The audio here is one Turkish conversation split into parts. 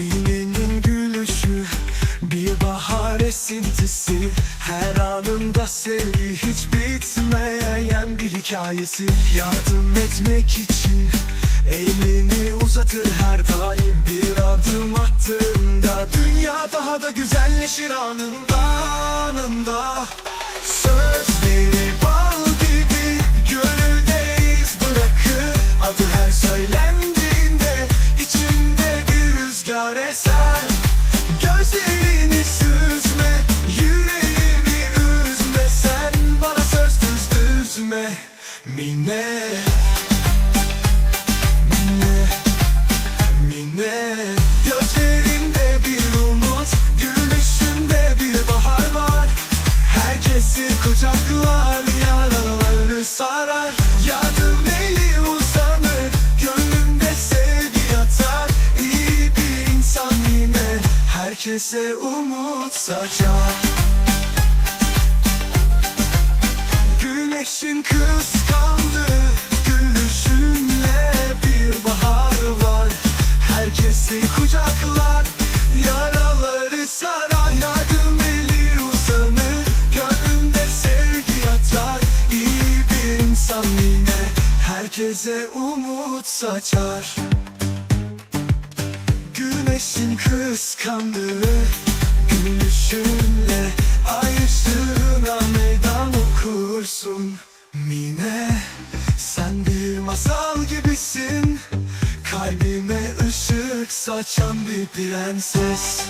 Mine'nin gülüşü bir bahar esintisi. Her anında sevgi hiç bitmeyen bir hikayesi. Yardım etmek için elini uzatır her daim. Bir adım attığında dünya daha da güzelleşir anında anında. Sözleri Herkese umut saçar Güneşin kıskandığı gülüşünle bir bahar var. Herkesi kucaklar, yaraları sarar. Yardım eli uzanır, gönlümde sevgi yatar İyi bir insan yine herkese umut saçar Güneşin kıskandığı gülüşünle Ay ışığına meydan okursun. Mine sen bir masal gibisin. Kalbime ışık saçan bir prenses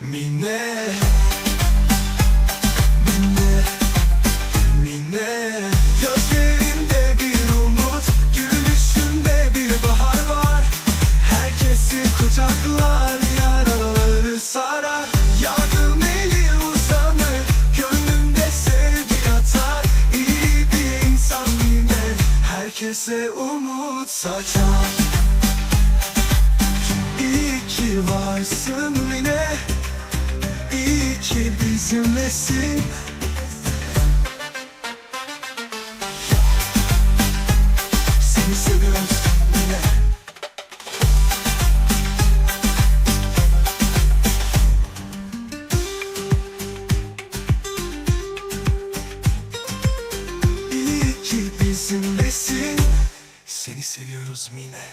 Mine Mine Mine Gözlerinde bir umut Gülüşünde bir bahar var. Herkesi kucaklar Yaraları sarar. Yardım eli uzanır Gönlümde sevgi yatar İyi bir insan yine Herkese umut saçar. İyi ki varsın ki bizimlesin Seni seviyorum yine. İyi bizimlesin Seni seviyoruz Mine